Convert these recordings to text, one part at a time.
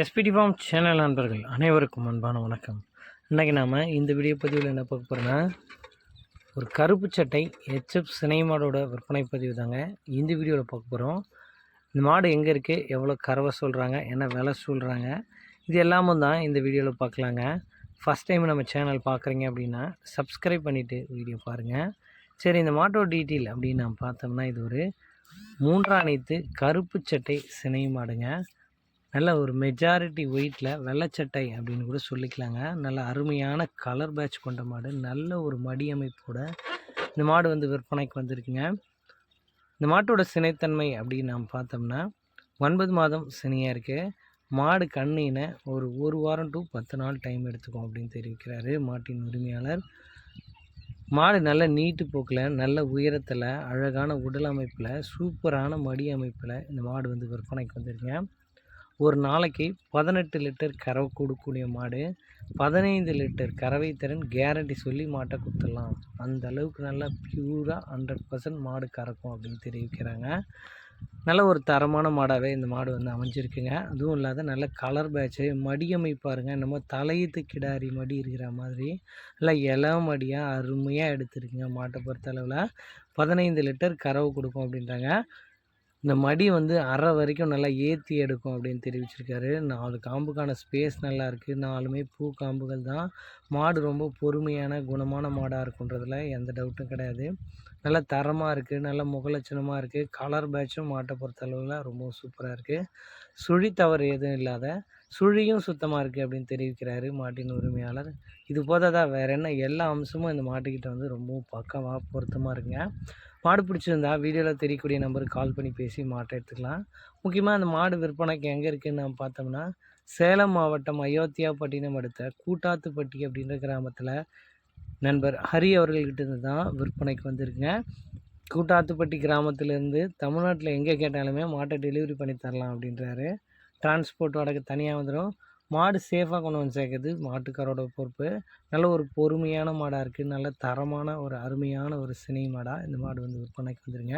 SPD form channel நண்பர்கள் அனைவருக்கும் அன்பான வணக்கம். இன்றைக்கி நாம் இந்த வீடியோ பதிவில் என்ன பார்க்க போகிறோன்னா ஒரு கருப்பு சட்டை ஹெச்எஃப் சினைமாடோட விற்பனை பதிவு தாங்க. இந்த வீடியோவில் பார்க்க போகிறோம் இந்த மாடு எங்கே இருக்குது எவ்வளோ கறவை சொல்கிறாங்க என்ன விலை சொல்கிறாங்க இது எல்லாமும் தான் இந்த வீடியோவில் பார்க்கலாங்க. ஃபஸ்ட் டைம் நம்ம சேனல் பார்க்குறீங்க அப்படின்னா சப்ஸ்கிரைப் பண்ணிவிட்டு வீடியோ பாருங்கள் சரி இந்த மாட்டோட டீட்டெயில் அப்படின்னு நம்ம பார்த்தோம்னா இது ஒரு மூன்றாணைத்து கருப்பு சட்டை சினை மாடுங்க. நல்ல ஒரு மெஜாரிட்டி வெயிட்டில் வெள்ளைச்சட்டை அப்படின்னு கூட சொல்லிக்கலாங்க. நல்ல அருமையான கலர் பேட்ச் கொண்ட மாடு நல்ல ஒரு மடி அமைப்போட இந்த மாடு வந்து விற்பனைக்கு வந்திருக்குங்க. இந்த மாட்டோட சினைத்தன்மை அப்படின்னு நாம் பார்த்தோம்னா ஒன்பது மாதம் சினையாக இருக்குது மாடு கண்ணினை ஒரு ஒரு வாரம் டு பத்து நாள் டைம் எடுத்துக்கும் அப்படின்னு தெரிவிக்கிறாரு மாட்டின் உரிமையாளர். மாடு நல்ல நீட்டு போக்கில் நல்ல உயரத்தில் அழகான உடல் அமைப்பில் சூப்பரான மடி அமைப்பில் இந்த மாடு வந்து விற்பனைக்கு வந்திருக்கேன் ஒரு நாளைக்கு பதினெட்டு லிட்டர் கறவை கொடுக்கக்கூடிய மாடு பதினைந்து லிட்டர் கறவை திறன் கேரண்டி சொல்லி மாட்டை கொடுத்துடலாம். அந்த அளவுக்கு நல்லா பியூராக ஹண்ட்ரட் பர்சன்ட் மாடு கறக்கும் அப்படின்னு தெரிவிக்கிறாங்க. நல்ல ஒரு தரமான மாடாகவே இந்த மாடு வந்து அமைஞ்சிருக்குங்க. அதுவும் இல்லாத நல்ல கலர் பேட்சு மடியமைப்பாருங்க நம்ம தலையீத்து கிடாரி மடி இருக்கிற மாதிரி. நல்லா இல மடியாக அருமையாக எடுத்துருக்குங்க மாட்டை பொறுத்தளவில் பதினைந்து லிட்டர் கறவை கொடுக்கும் அப்படின்றாங்க. இந்த மடி வந்து அரை வரைக்கும் நல்லா ஏற்றி எடுக்கும் அப்படின்னு தெரிவிச்சிருக்காரு. நாலு காம்புக்கான ஸ்பேஸ் நல்லா இருக்குது நாலுமே பூ காம்புகள் தான். மாடு ரொம்ப பொறுமையான குணமான மாடாக இருக்குன்றதுல எந்த டவுட்டும் கிடையாது. நல்ல தரமாக இருக்குது நல்ல முகலட்சணமாக இருக்குது கலர் பேட்சும் மாட்டை பொறுத்தளவில் ரொம்ப சூப்பராக இருக்குது சுழி தவறு எதுவும் இல்லாத சுழியும் சுத்தமாக இருக்குது அப்படின்னு தெரிவிக்கிறாரு மாட்டின் உரிமையாளர். இது போதாதான் வேறு என்ன எல்லா அம்சமும் இந்த மாட்டுக்கிட்ட வந்து ரொம்ப பக்கமாக பொருத்தமாக இருக்குங்க. மாடு பிடிச்சிருந்தா வீடியோவில் தெரியக்கூடிய நம்பருக்கு கால் பண்ணி பேசி மாட்டை எடுத்துக்கலாம். முக்கியமாக அந்த மாடு விற்பனைக்கு எங்கே இருக்குதுன்னு நம்ம பார்த்தோம்னா சேலம் மாவட்டம் அயோத்தியாப்பட்டினம் அடுத்த கூட்டாத்துப்பட்டி அப்படின்ற கிராமத்தில் நண்பர் ஹரி அவர்கள்கிட்ட இருந்து தான் விற்பனைக்கு வந்திருக்குங்க. கூட்டாத்துப்பட்டி கிராமத்திலேருந்து தமிழ்நாட்டில் எங்கே கேட்டாலுமே மாட்டை டெலிவரி பண்ணி தரலாம் அப்படின்றாரு. டிரான்ஸ்போர்ட் வாடகை தனியாக வந்துடும் மாடு சேஃபாக கொண்டு வந்து சேர்க்குறது மாட்டுக்காரோட பொறுப்பு. நல்ல ஒரு பொறுமையான மாடாக இருக்குது நல்ல தரமான ஒரு அருமையான ஒரு சினை மாடாக இந்த மாடு வந்து விற்பனைக்கு வந்துருங்க.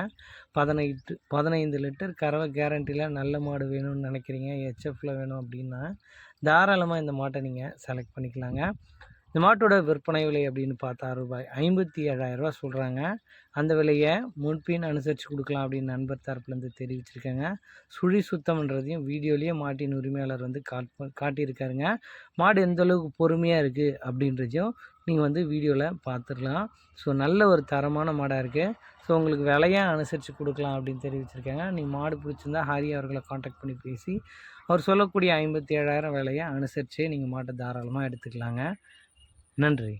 பதினைட்டு பதினைந்து லிட்டர் கறவை கேரண்டியில் நல்ல மாடு வேணும்னு நினைக்கிறீங்க. ஹெச்எஃப்பில் வேணும் அப்படின்னா தாராளமாக இந்த மாட்டை நீங்கள் செலக்ட் பண்ணிக்கலாங்க. இந்த மாட்டோட விற்பனை விலை அப்படின்னு பார்த்தா ரூபாய் ஐம்பத்தி ஏழாயிரரூபா சொல்கிறாங்க அந்த விலையை முன்பின் அனுசரித்து கொடுக்கலாம் அப்படின்னு நண்பர் தரப்புலேருந்து தெரிவிச்சிருக்காங்க. சுழி சுத்தம்ன்றதையும் வீடியோலேயே மாட்டின் உரிமையாளர் வந்து காட் காட்டியிருக்காருங்க. மாடு எந்த அளவுக்கு பொறுமையாக இருக்குது அப்படின்றதையும் நீங்கள் வந்து வீடியோவில் பார்த்துடலாம் ஸோ நல்ல ஒரு தரமான மாடாக இருக்குது ஸோ உங்களுக்கு விலையாக அனுசரித்து கொடுக்கலாம் அப்படின்னு தெரிவிச்சிருக்காங்க. நீங்கள் மாடு பிடிச்சிருந்தா ஹரி அவர்களை காண்டாக்ட் பண்ணி பேசி அவர் சொல்லக்கூடிய ஐம்பத்தி ஏழாயிரம் விலையை அனுசரித்து நீங்கள் மாட்டை தாராளமாக எடுத்துக்கலாங்க. நன்றி.